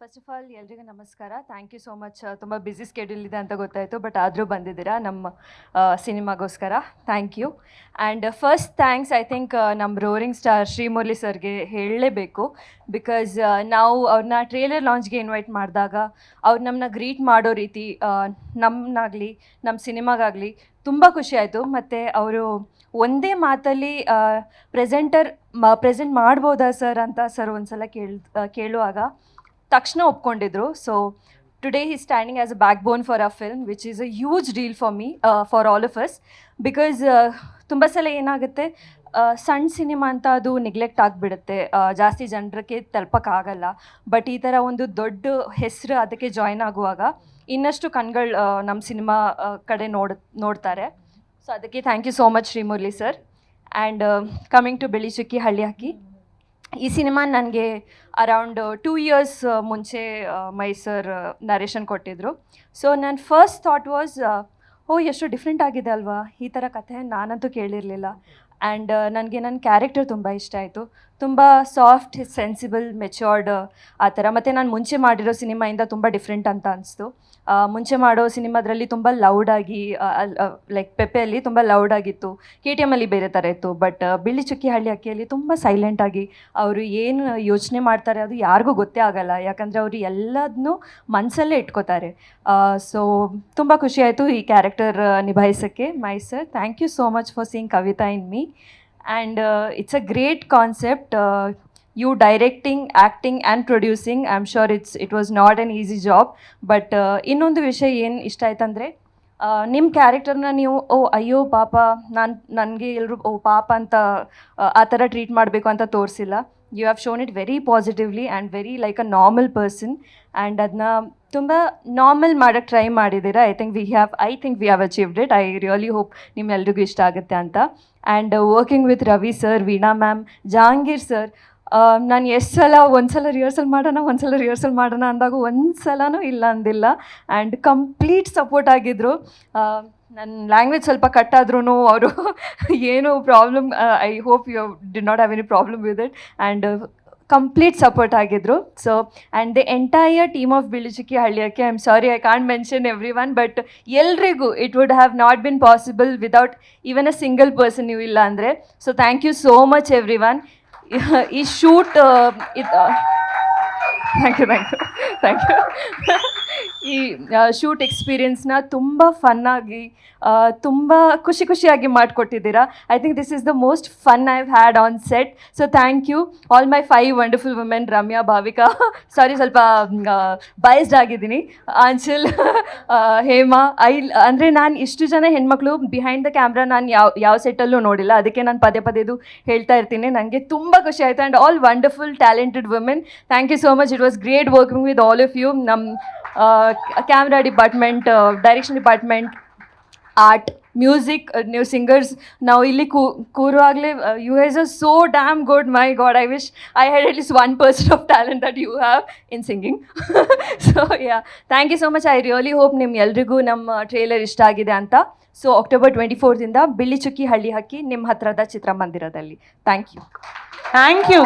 First of all ಎಲ್ರಿಗೂ ನಮಸ್ಕಾರ. Thank you so much ತುಂಬ ಬ್ಯುಸಿ ಸ್ಕೆಡ್ಯೂಲ್ ಇದೆ ಅಂತ ಗೊತ್ತಾಯಿತು ಬಟ್ ಆದರೂ ಬಂದಿದ್ದೀರಾ ನಮ್ಮ ಸಿನಿಮಾಗೋಸ್ಕರ. Thank you and first thanks I think ನಮ್ಮ ರೋರಿಂಗ್ ಸ್ಟಾರ್ ಶ್ರೀಮುರಳಿ ಸರ್ಗೆ ಹೇಳಲೇಬೇಕು. ಬಿಕಾಸ್ ನಾವು ಅವ್ರನ್ನ ಟ್ರೇಲರ್ ಲಾಂಚ್ಗೆ ಇನ್ವೈಟ್ ಮಾಡಿದಾಗ ಅವ್ರು ನಮ್ಮನ್ನ ಗ್ರೀಟ್ ಮಾಡೋ ರೀತಿ ನಮ್ಮನ್ನಾಗಲಿ ನಮ್ಮ ಸಿನಿಮಾಗಾಗಲಿ ತುಂಬ ಖುಷಿ ಆಯಿತು. ಮತ್ತು ಅವರು ಒಂದೇ ಮಾತಲ್ಲಿ ಪ್ರೆಸೆಂಟರ್ ಪ್ರೆಸೆಂಟ್ ಮಾಡ್ಬೋದಾ ಸರ್ ಅಂತ ಸರ್ ಒಂದು ಸಲ ಕೇಳ್ ಕೇಳುವಾಗ ತಕ್ಷಣ ಒಪ್ಕೊಂಡಿದ್ರು. So today he standing as a backbone for a film which is a huge deal for me for all of us because ತುಂಬ ಸಲ ಏನಾಗುತ್ತೆ ಸಣ್ಣ ಸಿನಿಮಾ ಅಂತ ಅದು ನೆಗ್ಲೆಕ್ಟ್ ಆಗಿಬಿಡುತ್ತೆ. ಜಾಸ್ತಿ ಜನರಿಗೆ ತಲುಪೋಕ್ಕಾಗಲ್ಲ ಬಟ್ ಈ ಥರ ಒಂದು ದೊಡ್ಡ ಹೆಸರು ಅದಕ್ಕೆ ಜಾಯ್ನ್ ಆಗುವಾಗ ಇನ್ನಷ್ಟು ಕಣ್ಗಳು ನಮ್ಮ ಸಿನಿಮಾ ಕಡೆ ನೋಡ್, ನೋಡ್ತಾರೆ. ಸೊ ಅದಕ್ಕೆ thank you so much Srimurali sir and coming to Beli Chukki Halli ಹಾಕಿ. ಈ ಸಿನಿಮಾ ನನಗೆ ಅರೌಂಡ್ ಟೂ ಇಯರ್ಸ್ ಮುಂಚೆ ಮೈಸೂರು ನರೇಶನ್ ನರೇಷನ್ ಕೊಟ್ಟಿದ್ದರು ಸೊ ನನ್ನ ಫಸ್ಟ್ ಥಾಟ್ ವಾಸ್ ಓ, ಎಷ್ಟು ಡಿಫ್ರೆಂಟ್ ಆಗಿದೆ ಅಲ್ವಾ? ಈ ಥರ ಕಥೆ ನಾನಂತೂ ಕೇಳಿರಲಿಲ್ಲ. ಆ್ಯಂಡ್ ನನಗೆ ನನ್ನ ಕ್ಯಾರೆಕ್ಟರ್ ತುಂಬ ಇಷ್ಟ ಆಯಿತು. ತುಂಬ ಸಾಫ್ಟ್ ಸೆನ್ಸಿಬಲ್ ಮೆಚ್ಯೂರ್ಡ್ ಆ ಥರ. ಮತ್ತು ನಾನು ಮುಂಚೆ ಮಾಡಿರೋ ಸಿನಿಮಾಯಿಂದ ತುಂಬ ಡಿಫ್ರೆಂಟ್ ಅಂತ ಅನಿಸ್ತು. ಮುಂಚೆ ಮಾಡೋ ಸಿನಿಮಾದ್ರಲ್ಲಿ ತುಂಬ ಲೌಡಾಗಿ ಲೈಕ್ ಪೆಪ್ಪೆಯಲ್ಲಿ ತುಂಬ ಲೌಡಾಗಿತ್ತು ಕೆ ಟಿ ಎಮ್ಮಲ್ಲಿ ಬೇರೆ ಥರ ಇತ್ತು. ಬಟ್ ಬಿಳಿ ಚುಕ್ಕಿ ಹಳ್ಳಿ ಅಕ್ಕಿಯಲ್ಲಿ ತುಂಬ ಸೈಲೆಂಟಾಗಿ ಅವರು ಏನು ಯೋಚನೆ ಮಾಡ್ತಾರೆ ಅದು ಯಾರಿಗೂ ಗೊತ್ತೇ ಆಗಲ್ಲ. ಯಾಕಂದರೆ ಅವರು ಎಲ್ಲದನ್ನೂ ಮನಸ್ಸಲ್ಲೇ ಇಟ್ಕೋತಾರೆ. ಸೊ ತುಂಬ ಖುಷಿಯಾಯಿತು ಈ character ನಿಭಾಯಿಸೋಕ್ಕೆ. My sir thank you so much for seeing Kavita in me and it's a great concept. You directing acting and producing I am sure it's it was not easy easy job but ಇನ್ನೊಂದು ವಿಷಯ ಏನು ಇಷ್ಟ ಆಯ್ತಂದ್ರೆ ನಿಮ್ಮ ಕ್ಯಾರೆಕ್ಟರ್ನ ನೀವು, ಓ, ಅಯ್ಯೋ, ಪಾಪ, ನಾನು, ನನಗೆ ಎಲ್ಲರೂ ಓ, ಪಾಪ ಅಂತ, ಆ ಥರ ಟ್ರೀಟ್ ಮಾಡಬೇಕು ಅಂತ ತೋರಿಸಿಲ್ಲ. You have shown it very positively and very like a normal person and ಅದನ್ನ ತುಂಬ ನಾರ್ಮಲ್ ಮಾಡೋಕ್ಕೆ ಟ್ರೈ ಮಾಡಿದ್ದೀರಾ? I think we have I think we have achieved it I really hope ನಿಮ್ಮೆಲ್ರಿಗೂ ಇಷ್ಟ ಆಗುತ್ತೆ ಅಂತ. And working with Ravi sir Veena ma'am Jahangir sir ನಾನು ಎಷ್ಟು ಸಲ ಒಂದು ಸಲ ರಿಹರ್ಸಲ್ ಮಾಡೋಣ ಒಂದು ಸಲ ರಿಹರ್ಸಲ್ ಮಾಡೋಣ ಅಂದಾಗ ಒಂದು ಸಲನೂ ಇಲ್ಲ ಅಂದಿಲ್ಲ. ಆ್ಯಂಡ್ ಕಂಪ್ಲೀಟ್ ಸಪೋರ್ಟ್ ಆಗಿದ್ದರು ನನ್ನ ಲ್ಯಾಂಗ್ವೇಜ್ ಸ್ವಲ್ಪ ಕಟ್ ಆದ್ರೂ ಅವರು ಏನು problem I hope you did not have any problem with it and complete support ಆಗಿದ್ರು. So and the entire team of Bilichukki ಹಳ್ಳಿಯಕ್ಕೆ I am sorry I can't mention everyone but ಎಲ್ರಿಗೂ it would have not been possible without even a single person ನೀವು ಇಲ್ಲ ಅಂದರೆ. So thank you so much everyone ಈ shoot ಇದು thank you thank you thank you ಈ shoot ಎಕ್ಸ್ಪೀರಿಯನ್ಸ್ನ ತುಂಬ ಫನ್ನಾಗಿ ತುಂಬ ಖುಷಿ ಖುಷಿಯಾಗಿ ಮಾಡಿಕೊಟ್ಟಿದ್ದೀರಾ. I think this is the most fun I had on set so thank you all my five wonderful women Ramya Bhavika sorry ಸ್ವಲ್ಪ ಬಯಸ್ಡ್ ಆಗಿದ್ದೀನಿ. ಆಂಚಲ್ ಹೇಮಾ ಐ ಅಂದರೆ ನಾನು ಇಷ್ಟು ಜನ ಹೆಣ್ಮಕ್ಳು ಬಿಹೈಂಡ್ ದ ಕ್ಯಾಮ್ರಾ ನಾನು ಯಾವ ಯಾವ ಸೆಟ್ಟಲ್ಲೂ ನೋಡಿಲ್ಲ. ಅದಕ್ಕೆ ನಾನು ಪದೇ ಪದೇದು ಹೇಳ್ತಾ ಇರ್ತೀನಿ. ನನಗೆ ತುಂಬ ಖುಷಿ ಆಯಿತು. And all wonderful talented women thank you so much it was great working with all of you ನಮ್ಮ camera department direction department art music ನೀವು ಸಿಂಗರ್ಸ್ ನಾವು ಇಲ್ಲಿ ಕೂ ಕೂರುವಾಗಲೇ you has a so damn good my god I wish I had at least one person of talent that you have in singing so ya thank you so much I really hope ನಿಮ್ಮ ಎಲ್ರಿಗೂ ನಮ್ಮ trailer ಇಷ್ಟ ಆಗಿದೆ ಅಂತ. So October twenty ಫೋರ್ದಿಂದ ಬಿಳಿ ಚುಕ್ಕಿ ಹಳ್ಳಿ ಹಾಕಿ ನಿಮ್ಮ ಹತ್ರದ ಚಿತ್ರಮಂದಿರದಲ್ಲಿ. Thank you thank you